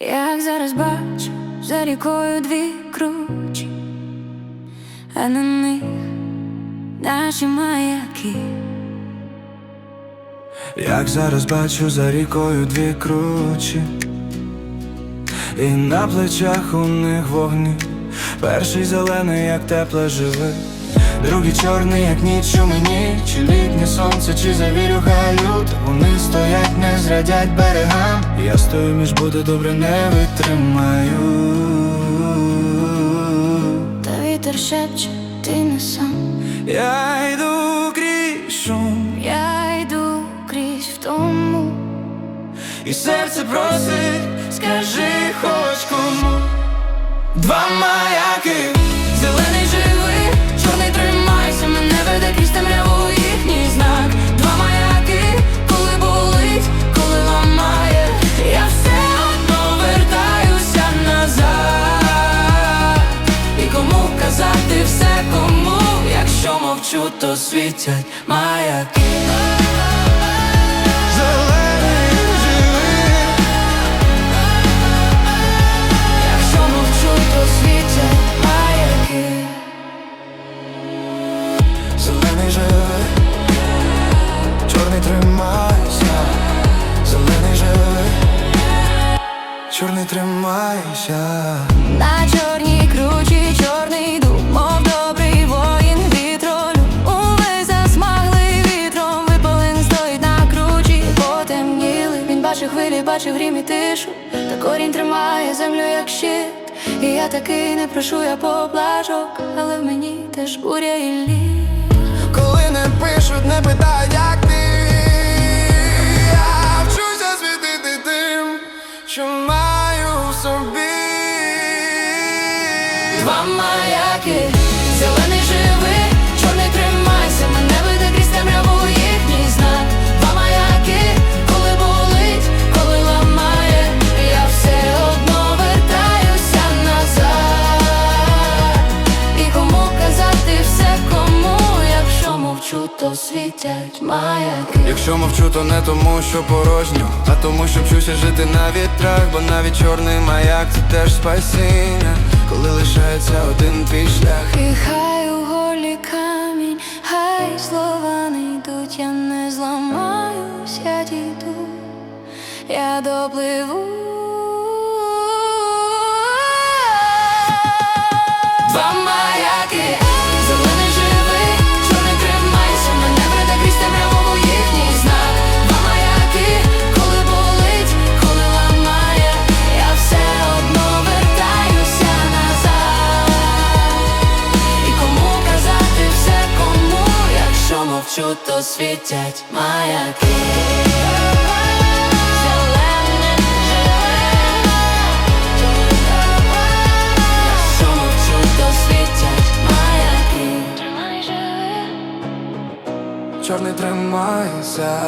Як зараз бачу за рікою дві кручі, а на них наші маяки. Як зараз бачу за рікою дві кручі, і на плечах у них вогні. Перший зелений, як тепле живе, другий чорний, як ніч у мені, чи літнє сонце, чи завірюха люта Зрадять берегам. Я стою між буде добре, не витримаю. Та вітер шепче, ти не сам. Я йду крізь шум, Я йду крізь втому. і серце просить, скажи хоч кому. Два маяки. Якщо мовчу, то світять маяки. Зелений чорний тримайся, зелений живий, чорний тримайся. На чорній бачив грім і тишу. Та корінь тримає землю, як щит. І я такий не прошу я поблажок, але в мені теж буря і лід. Коли не пишуть, не питають, як ти. Я вчуся світити тим, що маю в собі. Два маяки, маяки. Якщо мовчу, то не тому, що порожньо, а тому, що вчуся жити на вітрах, бо навіть чорний маяк це теж спасіння, коли лишається один твій шлях. І хай у голі камінь, хай слова не йдуть, я не зламаюсь, я дійду, я допливу. Мовчу, то світять маяки. Чорний тримайся,